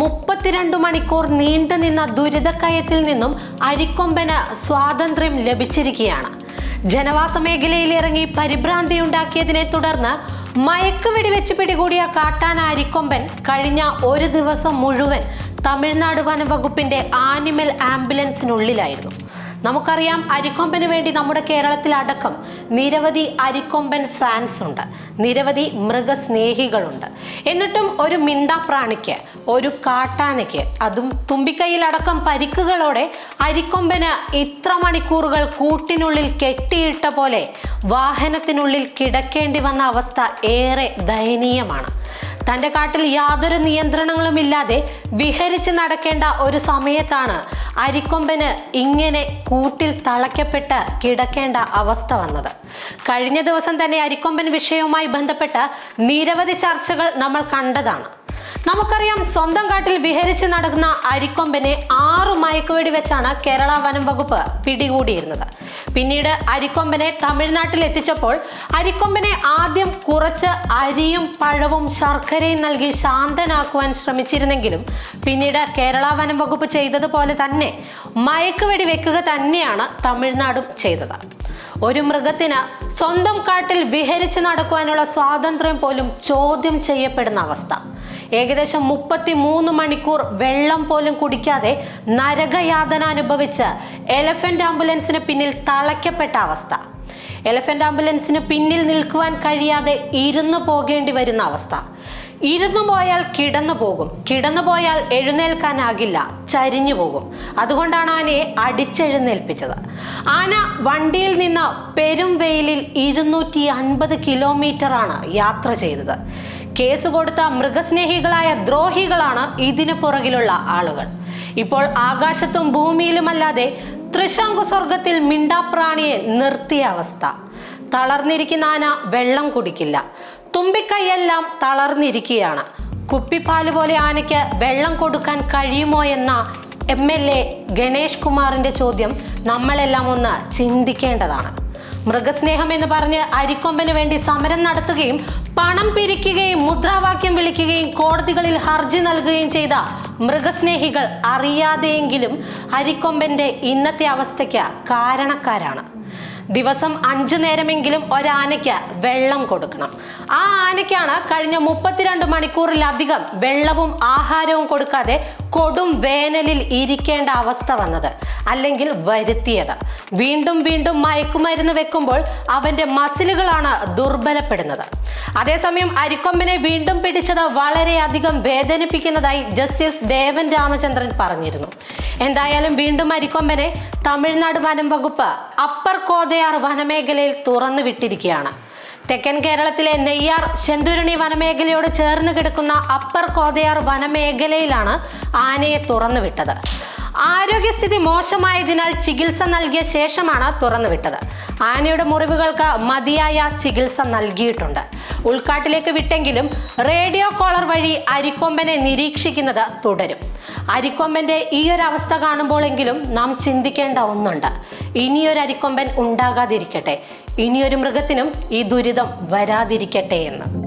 മുപ്പത്തിരണ്ട് മണിക്കൂർ നീണ്ടുനിന്ന ദുരിതക്കയത്തിൽ നിന്നും അരിക്കൊമ്പന് സ്വാതന്ത്ര്യം ലഭിച്ചിരിക്കുകയാണ്. ജനവാസ മേഖലയിൽ ഇറങ്ങി പരിഭ്രാന്തി ഉണ്ടാക്കിയതിനെ തുടർന്ന് മയക്ക് വെടിവെച്ച് പിടികൂടിയ കാട്ടാന അരിക്കൊമ്പൻ കഴിഞ്ഞ ഒരു ദിവസം മുഴുവൻ തമിഴ്നാട് വനംവകുപ്പിന്റെ ആനിമൽ ആംബുലൻസിനുള്ളിലായിരുന്നു. നമുക്കറിയാം അരിക്കൊമ്പന് വേണ്ടി നമ്മുടെ കേരളത്തിൽ അടക്കം നിരവധി അരിക്കൊമ്പൻ ഫാൻസ് ഉണ്ട്. നിരവധി മൃഗസ്നേഹികളുണ്ട്. എന്നിട്ടും ഒരു മിണ്ടാപ്രാണിക്ക് ഒരു കാട്ടാനയ്ക്ക് അതും തുമ്പിക്കൈയിലടക്കം പരിക്കുകളോടെ അരിക്കൊമ്പന് ഇത്ര മണിക്കൂറുകൾ കൂട്ടിനുള്ളിൽ കെട്ടിയിട്ട പോലെ വാഹനത്തിനുള്ളിൽ കിടക്കേണ്ടി വന്ന അവസ്ഥ ഏറെ ദയനീയമാണ്. തന്റെ കാട്ടിൽ യാതൊരു നിയന്ത്രണങ്ങളുമില്ലാതെ വിഹരിച്ച് നടക്കേണ്ട ഒരു സമയത്താണ് അരിക്കൊമ്പന് ഇങ്ങനെ കൂട്ടിൽ തളയ്ക്കപ്പെട്ട് കിടക്കേണ്ട അവസ്ഥ വന്നത്. കഴിഞ്ഞ ദിവസം തന്നെ അരിക്കൊമ്പൻ വിഷയവുമായി ബന്ധപ്പെട്ട് നിരവധി ചർച്ചകൾ നമ്മൾ കണ്ടതാണ്. നമുക്കറിയാം സ്വന്തം കാട്ടിൽ വിഹരിച്ച് നടക്കുന്ന അരിക്കൊമ്പനെ ആറ് മയക്കുവെടി വെച്ചാണ് കേരള വനം വകുപ്പ് പിടികൂടിയിരുന്നത്. പിന്നീട് അരിക്കൊമ്പനെ തമിഴ്നാട്ടിൽ എത്തിച്ചപ്പോൾ അരിക്കൊമ്പനെ ആദ്യം കുറച്ച് അരിയും പഴവും ശർക്കരയും നൽകി ശാന്തനാക്കുവാൻ ശ്രമിച്ചിരുന്നെങ്കിലും പിന്നീട് കേരള വനം വകുപ്പ് ചെയ്തതുപോലെ തന്നെ മയക്കുവെടി വെക്കുക തന്നെയാണ് തമിഴ്നാടും ചെയ്തത്. ഒരു മൃഗത്തിന് സ്വന്തം കാട്ടിൽ വിഹരിച്ച് നടക്കുവാനുള്ള സ്വാതന്ത്ര്യം പോലും ചോദ്യം ചെയ്യപ്പെടുന്ന അവസ്ഥ. ഏകദേശം മുപ്പത്തി മൂന്ന് മണിക്കൂർ വെള്ളം പോലും കുടിക്കാതെ നരകയാതന അനുഭവിച്ച് എലഫന്റ് ആംബുലൻസിന് പിന്നിൽ തളയ്ക്കപ്പെട്ട അവസ്ഥ. എലഫന്റ് ആംബുലൻസിന് പിന്നിൽ നിൽക്കുവാൻ കഴിയാതെ ഇരുന്നു പോകേണ്ടി വരുന്ന അവസ്ഥ. ഇരുന്നു പോയാൽ കിടന്നു പോകും. കിടന്നു പോയാൽ എഴുന്നേൽക്കാനാകില്ല. ചരിഞ്ഞു പോകും. അതുകൊണ്ടാണ് ആനയെ അടിച്ചെഴുന്നേൽപ്പിച്ചത്. ആന വണ്ടിയിൽ നിന്ന് പെരും വെയിലിൽ ഇരുന്നൂറ്റി അൻപത് കിലോമീറ്ററാണ് യാത്ര ചെയ്തത്. കേസ് കൊടുത്ത മൃഗസ്നേഹികളായ ദ്രോഹികളാണ് ഇതിനു പുറകിലുള്ള ആളുകൾ. ഇപ്പോൾ ആകാശത്തും ഭൂമിയിലുമല്ലാതെ തൃശങ്കു സ്വർഗത്തിൽ മിണ്ടാപ്രാണിയെ നിർത്തിയ അവസ്ഥ. തളർന്നിരിക്കുന്ന ആന വെള്ളം കുടിക്കില്ല. തുമ്പിക്കൈയെല്ലാം തളർന്നിരിക്കുകയാണ്. കുപ്പിപ്പാൽ പോലെ ആനയ്ക്ക് വെള്ളം കൊടുക്കാൻ കഴിയുമോ എന്ന എം എൽ എ ഗണേഷ് കുമാറിന്റെ ചോദ്യം നമ്മളെല്ലാം ഒന്ന് ചിന്തിക്കേണ്ടതാണ്. മൃഗസ്നേഹം എന്ന് പറഞ്ഞ് അരിക്കൊമ്പന് വേണ്ടി സമരം നടത്തുകയും പണം പിരിക്കുകയും മുദ്രാവാക്യം വിളിക്കുകയും കോടതികളിൽ ഹർജി നൽകുകയും ചെയ്ത മൃഗസ്നേഹികൾ അറിയാതെയെങ്കിലും അരിക്കൊമ്പന്റെ ഇന്നത്തെ അവസ്ഥയ്ക്ക് കാരണക്കാരാണ്. ദിവസം അഞ്ചു നേരമെങ്കിലും ഒരാനയ്ക്ക് വെള്ളം കൊടുക്കണം. ആ ആനയ്ക്കാണ് കഴിഞ്ഞ മുപ്പത്തിരണ്ട് മണിക്കൂറിലധികം വെള്ളവും ആഹാരവും കൊടുക്കാതെ കൊടും വേനലിൽ ഇരിക്കേണ്ട അവസ്ഥ വന്നത് അല്ലെങ്കിൽ വരുത്തിയത്. വീണ്ടും വീണ്ടും മയക്കുമരുന്ന് വെക്കുമ്പോൾ അവന്റെ മസിലുകളാണ് ദുർബലപ്പെടുന്നത്. അതേസമയം അരിക്കൊമ്പനെ വീണ്ടും പിടിച്ചത് വളരെയധികം വേദനിപ്പിക്കുന്നതായി ജസ്റ്റിസ് ദേവൻ രാമചന്ദ്രൻ പറഞ്ഞിരുന്നു. എന്തായാലും വീണ്ടും അരിക്കൊമ്പനെ തമിഴ്നാട് വനം വകുപ്പ് അപ്പർ കോതയാർ വനമേഖലയിൽ തുറന്നു വിട്ടിരിക്കുകയാണ് തെക്കൻ കേരളത്തിലെ നെയ്യാർ ശെന്തുരുണി വനമേഖലയോട് ചേർന്ന് കിടക്കുന്ന അപ്പർ കോതയാർ വനമേഖലയിലാണ് ആനയെ തുറന്നു വിട്ടത് ആരോഗ്യസ്ഥിതി മോശമായതിനാൽ ചികിത്സ നൽകിയ ശേഷമാണ് തുറന്നു തുറന്നുവിട്ടത്. ആനയുടെ മുറിവുകൾക്ക് മതിയായ ചികിത്സ നൽകിയിട്ടുണ്ട്. ഉൾക്കാട്ടിലേക്ക് വിട്ടെങ്കിലും റേഡിയോ കോളർ വഴി അരിക്കൊമ്പനെ നിരീക്ഷിക്കുന്നത് തുടരും. അരിക്കൊമ്പന്റെ ഈ ഒരു അവസ്ഥ കാണുമ്പോഴെങ്കിലും നാം ചിന്തിക്കേണ്ട ഒന്നുണ്ട്. ഇനിയൊരു അരിക്കൊമ്പൻ ഉണ്ടാകാതിരിക്കട്ടെ. ഇനിയൊരു മൃഗത്തിനും ഈ ദുരിതം വരാതിരിക്കട്ടെ എന്ന്.